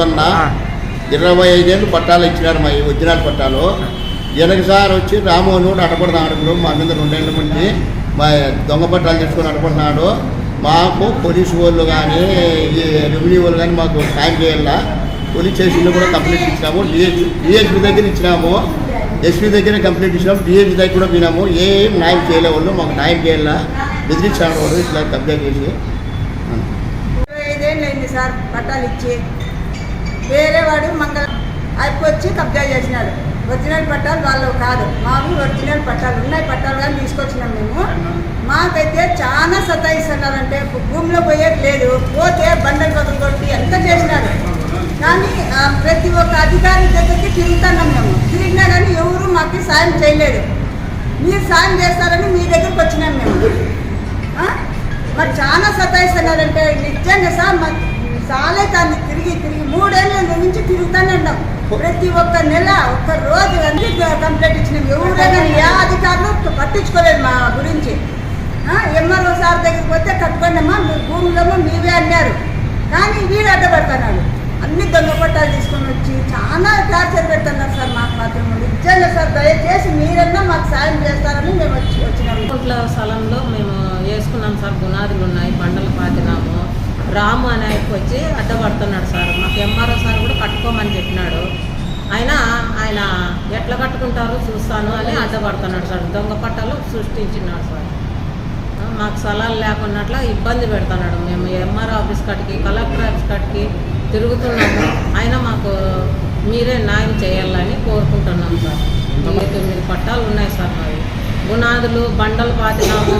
చెప్తున్నా ఇరవై ఐదేళ్ళు పట్టాలు ఇచ్చినారు మా ఒరిజినల్ పట్టాలు. వెనక సార్ వచ్చి రామోహన్ అడపడుతున్నాడు ఇప్పుడు మా మీద రెండేళ్ళ నుండి మా దొంగ పట్టాలు తీసుకొని అడపడుతున్నాడు మాకు పోలీసు వాళ్ళు కానీ ఈ రెవెన్యూ వాళ్ళు కానీ మాకు సాయం చేయాల? పోలీస్ స్టేషన్లో కూడా కంప్లైంట్ ఇచ్చినాము. డిఎస్ డిఎస్పీ దగ్గర ఇచ్చినాము. ఎస్పీ దగ్గర కంప్లైంట్ ఇచ్చినాము. డిఎస్పీ దగ్గర కూడా పోయినాము ఏం న్యాయం చేయలే వాళ్ళు మాకు న్యాయం చేయాల? బెదిరించాడు వాళ్ళు ఇట్లా కంప్లైంట్ చేసి. ఇరవై ఐదేళ్ళు అయింది సార్ పట్టాలు ఇచ్చి. వేరే మంగళ మంగళ వచ్చి కబ్జా చేసినాడు. ఒరిజినల్ పట్టాలు వాళ్ళు కాదు. మాకు ఒరిజినల్ పట్టాలు ఉన్నాయి పట్టాలు కానీ తీసుకొచ్చినాం మేము. మాకైతే చాలా సతాయిస్తున్నారంటే భూమిలో పోయేది లేదు. పోతే బండలు బదులు కొట్టి ఎంత చేసినారు కానీ ప్రతి ఒక్క అధికారి దగ్గరికి తిరుగుతున్నాం మేము. తిరిగినా కానీ ఎవరు మాకు సాయం చేయలేదు. మీరు సాయం చేస్తారని మీ దగ్గరికి వచ్చినాం మేము. మరి చాలా సతాయిస్తున్నారంటే నిజంగా సార్ మరి చాలా దాన్ని తిరిగి తిరిగి మూడేళ్ళ నుంచి తిరుగుతానే ఉన్నాం ప్రతి ఒక్క నెల ఒక్క రోజు అన్ని కంప్లైంట్ ఇచ్చినాం. ఎవరైనా ఏ అధికారులు పట్టించుకోలేదు మా గురించి. ఎంఆర్ఓ సార్ దగ్గరికి పోతే కట్టుకోండమ్మా మీ భూములమ్మా మీవే అన్నారు. కానీ వీడు అడ్డపడుతున్నాడు. అన్ని దొంగ పట్టాలు తీసుకొని వచ్చి చాలా టార్చర్ పెడుతున్నారు సార్ మాకు మాత్రం నిజంగా సార్ దయచేసి మీరన్నా మాకు సాయం చేస్తారని మేము వచ్చి వచ్చినాము. కుంట్ల స్థలంలో మేము వేసుకున్నాం సార్ గునాదులు ఉన్నాయి బండలు పాతినాము. రాము అనే వచ్చి అడ్డపడుతున్నాడు సార్. మాకు ఎంఆర్ఓ సార్ కూడా కట్టుకోమని చెప్పినాడు. ఆయన ఆయన ఎట్లా కట్టుకుంటారో చూస్తాను అని అడ్డపడుతున్నాడు సార్. దొంగ పట్టాలు సృష్టించినాడు సార్. మాకు స్థలాలు లేకున్నట్ల ఇబ్బంది పెడుతున్నాడు. మేము ఎంఆర్ఓ ఆఫీస్ కాటికి కలెక్టర్ ఆఫీస్ కాటికి తిరుగుతున్నాము. ఆయన మాకు మీరే న్యాయం చేయాలని కోరుకుంటున్నాం సార్. ఇరవై తొమ్మిది పట్టాలు ఉన్నాయి సార్ మావి. గునాదులు బండలు పాతినాము.